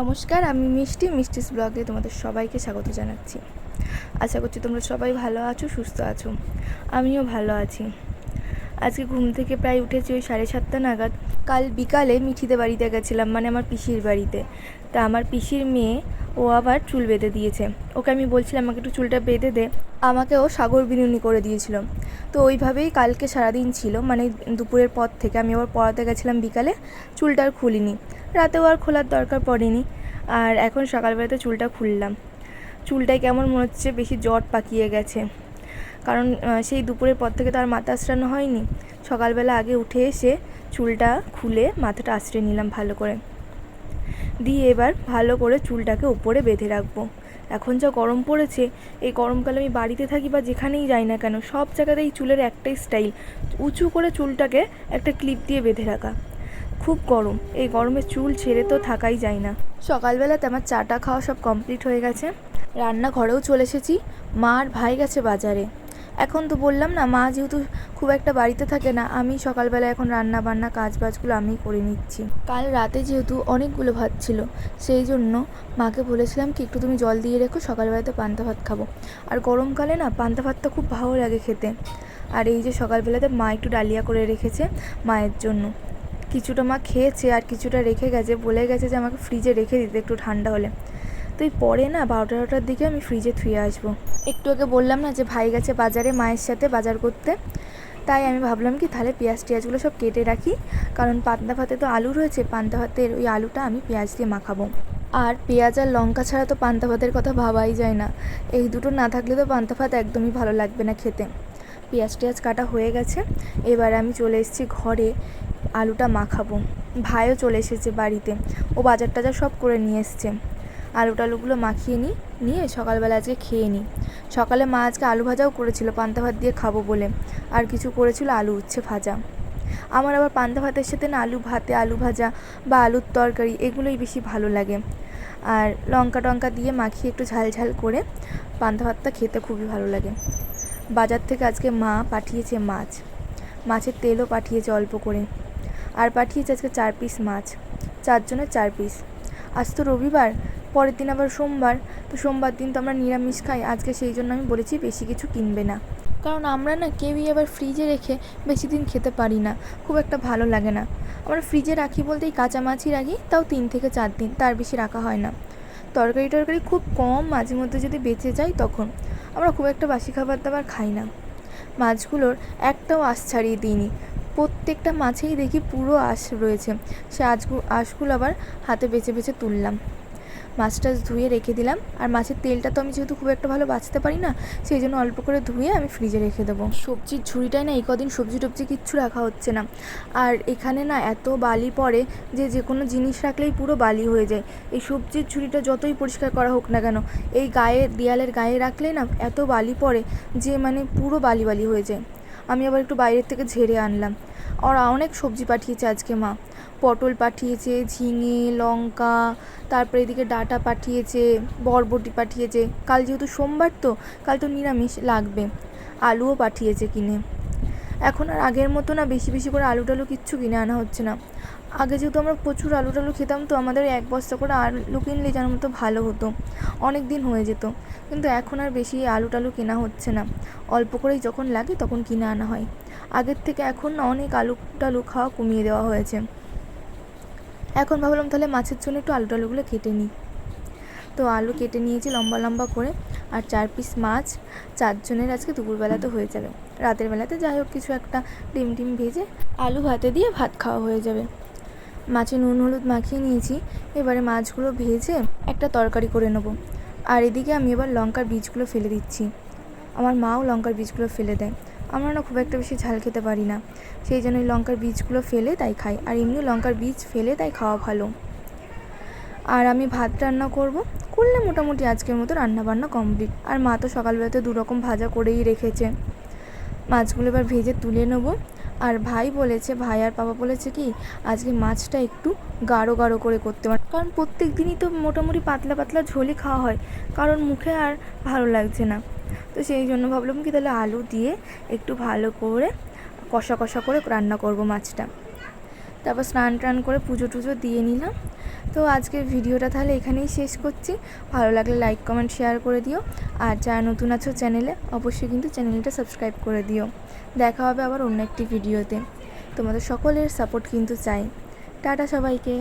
নমস্কার, আমি মিষ্টি, মিষ্টিস ব্লগে তোমাদের সবাইকে স্বাগত জানাচ্ছি। আশা করছি তোমরা সবাই ভালো আছো, সুস্থ আছো। আমিও ভালো আছি। আজকে ঘুম থেকে প্রায় উঠেছি ওই সাড়ে সাতটা নাগাদ। কাল বিকালে মিঠিতে বাড়িতে গেছিলাম মানে আমার পিসির বাড়িতে। তা আমার পিসির মেয়ে, ও আবার চুল বেঁধে দিয়েছে। ওকে আমি বলছিলাম, আমাকে একটু চুলটা বেঁধে দে। আমাকে ও সাগর বিনুনি করে দিয়েছিল। তো ওইভাবেই কালকে সারাদিন ছিল মানে দুপুরের পর থেকে। আমি আবার পড়াতে গেছিলাম বিকালে, চুলটা আর খুলিনি। রাতেও আর খোলার দরকার পড়েনি। আর এখন সকালবেলাতে চুলটা খুললাম। চুলটাই কেমন মনে হচ্ছে, বেশি জট পাকিয়ে গেছে। কারণ সেই দুপুরের পর থেকে তো আর মাথা আশ্রানো হয়নি। সকালবেলা আগে উঠে এসে চুলটা খুলে মাথাটা আঁচড়ে নিলাম ভালো করে। দিয়ে এবার ভালো করে চুলটাকে উপরে বেঁধে রাখব। এখন যা গরম পড়েছে, এই গরমকালে আমি বাড়িতে থাকি বা যেখানেই যাই না কেন, সব জায়গাতেই চুলের একটাই স্টাইল উঁচু করে চুলটাকে একটা ক্লিপ দিয়ে বেঁধে রাখা। খুব গরম, এই গরমে চুল ছেড়ে তো থাকাই যায় না। সকালবেলাতে আমার চাটা খাওয়া সব কমপ্লিট হয়ে গেছে। রান্নাঘরেও চলে এসেছি, মা আর ভাই গেছে বাজারে। এখন তো বললাম না, মা যেহেতু খুব একটা বাড়িতে থাকে না, আমি সকালবেলা এখন রান্না বান্না কাজ বাজগুলো আমিই করে নিচ্ছি। কাল রাতে যেহেতু অনেকগুলো ভাত ছিল, সেই জন্য মাকে বলেছিলাম কি, একটু তুমি জল দিয়ে রেখো, সকালবেলাতে পান্তা ভাত খাব। আর গরমকালে না, পান্তা ভাতটা খুব ভালো লাগে খেতে। আর এই যে সকালবেলাতে মা একটু ডালিয়া করে রেখেছে মায়ের জন্য। কিছুটা মা খেয়েছে আর কিছুটা রেখে গেছে, বলে গেছে যে আমাকে ফ্রিজে রেখে দিতে একটু ঠান্ডা হলে। তো এই পরে না বারোটা বারোটার দিকে আমি ফ্রিজে থুয়ে আসব। একটু আগে বললাম না যে ভাই গেছে বাজারে মায়ের সাথে বাজার করতে। তাই আমি ভাবলাম কি তাহলে পেঁয়াজ টিয়াজগুলো সব কেটে রাখি। কারণ পান্তা ভাতে তো আলু রয়েছে, পান্তা ভাতের ওই আলুটা আমি পেঁয়াজ দিয়ে মাখাবো। আর পেঁয়াজ আর লঙ্কা ছাড়া তো পান্তা ভাতের কথা ভাবাই যায় না। এই দুটো না থাকলে তো পান্তা ভাত একদমই ভালো লাগবে না খেতে। পেঁয়াজ টিয়াজ কাটা হয়ে গেছে। এবার আমি চলে এসেছি ঘরে আলুটা মাখাবো। ভাইও চলে এসেছে বাড়িতে। ও বাজার টাজার সব করে নিয়ে এসছে। আলু টালুগুলো মাখিয়ে নিই, নিয়ে সকালবেলা আজকে খেয়ে নিই। সকালে মা আজকে আলু ভাজাও করেছিল, পান্তা ভাত দিয়ে খাব বলে। আর কিছু করেছিল আলু উচ্ছে ভাজা। আমার আবার পান্তা ভাতের সাথে না আলু ভাতে আলু ভাজা বা আলুর তরকারি এগুলোই বেশি ভালো লাগে। আর লঙ্কা টঙ্কা দিয়ে মাখিয়ে একটু ঝাল ঝাল করে পান্তা ভাতটা খেতে খুবই ভালো লাগে। বাজার থেকে আজকে মা পাঠিয়েছে মাছ। মাছের তেলও পাঠিয়েছে অল্প করে। আর পাঠিয়েছে আজকে চার পিস মাছ। চারজনের চার পিস। আজ তো রবিবার পরের দিন আবার সোমবার, তো সোমবার দিন তো আমরা নিরামিষ খাই, আজকে সেই জন্য আমি বলেছি বেশি কিছু কিনবে না। কারণ আমরা না কেউই আবার ফ্রিজে রেখে বেশি দিন খেতে পারি না, খুব একটা ভালো লাগে না। আমরা ফ্রিজে রাখি বলতে এই কাঁচা মাছই রাখি, তাও তিন থেকে চার দিন, তার বেশি রাখা হয় না। তরকারি টরকারি খুব কম, মাঝে মধ্যে যদি বেঁচে যায় তখন। আমরা খুব একটা বাসি খাবার দাবার খাই না। মাছগুলোর একটাও আঁশ ছাড়িয়ে দিইনি। প্রত্যেকটা মাছেই দেখি পুরো আঁশ রয়েছে। সে আঁশগুলো আঁশগুলো আবার হাতে বেছে বেছে তুললাম। মাছ টাছ ধুয়ে রেখে দিলাম। আর মাছের তেলটা তো আমি যেহেতু খুব একটা ভালো বাঁচতে পারি না, সেই জন্য অল্প করে ধুয়ে আমি ফ্রিজে রেখে দেবো। সবজির ঝুড়িটায় না এই কদিন সবজি টবজি কিচ্ছু রাখা হচ্ছে না। আর এখানে না এত বালি পড়ে যে যে কোনো জিনিস রাখলেই পুরো বালি হয়ে যায়। এই সবজির ঝুড়িটা যতই পরিষ্কার করা হোক না কেন, এই গায়ে দেয়ালের গায়ে রাখলে না এত বালি পড়ে যে মানে পুরো বালি বালি হয়ে যায়। আমি আবার একটু বাইরের থেকে ঝেড়ে আনলাম। আর অনেক সবজি পাঠিয়েছে আজকে, মা। পটল পাঠিয়েছে, ঝিঙে, লঙ্কা, তারপরে এদিকে ডাঁটা পাঠিয়েছে, বরবটি পাঠিয়েছে। কাল যেহেতু সোমবার তো, কাল তো নিরামিষ লাগবে। আলুও পাঠিয়েছে কিনে। এখন আর আগের মতো না বেশি বেশি করে আলু টালু কিচ্ছু কিনে আনা হচ্ছে না। আগে যেহেতু আমরা প্রচুর আলু টালু খেতাম তো আমাদের এক বস্তা করে আলু কিনলে যেন মতো ভালো হতো। অনেক দিন হয়ে যেত, কিন্তু এখন আর বেশি আলু টালু কেনা হচ্ছে না। অল্প করেই যখন লাগে তখন কিনে আনা হয়। আগের থেকে এখন না অনেক আলু টালু খাওয়া কমিয়ে দেওয়া হয়েছে। এখন ভাবলাম তাহলে মাছের জন্য একটু আলু টালুগুলো কেটে নিই। তো আলু কেটে নিয়েছি লম্বা লম্বা করে। আর চার পিস মাছ, চারজনের আজকে দুপুরবেলাতে হয়ে যাবে। রাতের বেলাতে যাই হোক কিছু একটা ডিম টিম ভেজে আলু ভাতে দিয়ে ভাত খাওয়া হয়ে যাবে। মাছে নুন হলুদ মাখিয়ে নিয়েছি। এবারে মাছগুলো ভেজে একটা তরকারি করে নেব। আর এদিকে আমি এবার লঙ্কার বীজগুলো ফেলে দিচ্ছি। আমার মাও লঙ্কার বীজগুলো ফেলে দেয়। আমরা না খুব একটা বেশি ঝাল খেতে পারি না। সেই জন্য ওই লঙ্কার বীজগুলো ফেলে তাই খাই। আর এমনি লঙ্কার বীজ ফেলে তাই খাওয়া ভালো। আর আমি ভাত রান্না করব। করলে মোটামুটি আজকের মতো রান্না বান্না কমপ্লিট। আর মা তো সকালবেলাতে দু রকম ভাজা করেই রেখেছে। মাছগুলো এবার ভেজে তুলে নেব। আর ভাই বলেছে, ভাই আর পাপা বলেছে কি, আজকে মাছটা একটু গাঢ় গাঢ় করে করতে পারে কারণ প্রত্যেক দিনই তো মোটামুটি পাতলা পাতলা ঝোলই খাওয়া হয়। কারণ মুখে আর ভালো লাগছে না। তো সেই জন্য ভাবলাম কি তাহলে আলু দিয়ে একটু ভালো করে কষা কষা করে রান্না করব মাছটা। তারপর স্নান টান করে পুজো টুজো দিয়ে নিলাম। তো আজকের ভিডিওটা তাহলে এখানেই শেষ করছি। ভালো লাগলে লাইক কমেন্ট শেয়ার করে দিও। আর যারা নতুন আছো চ্যানেলে, অবশ্যই কিন্তু চ্যানেলটা সাবস্ক্রাইব করে দিও। দেখা হবে আবার অন্য একটি ভিডিওতে। তোমাদের সকলের সাপোর্ট কিন্তু চাই। টাটা সবাইকে।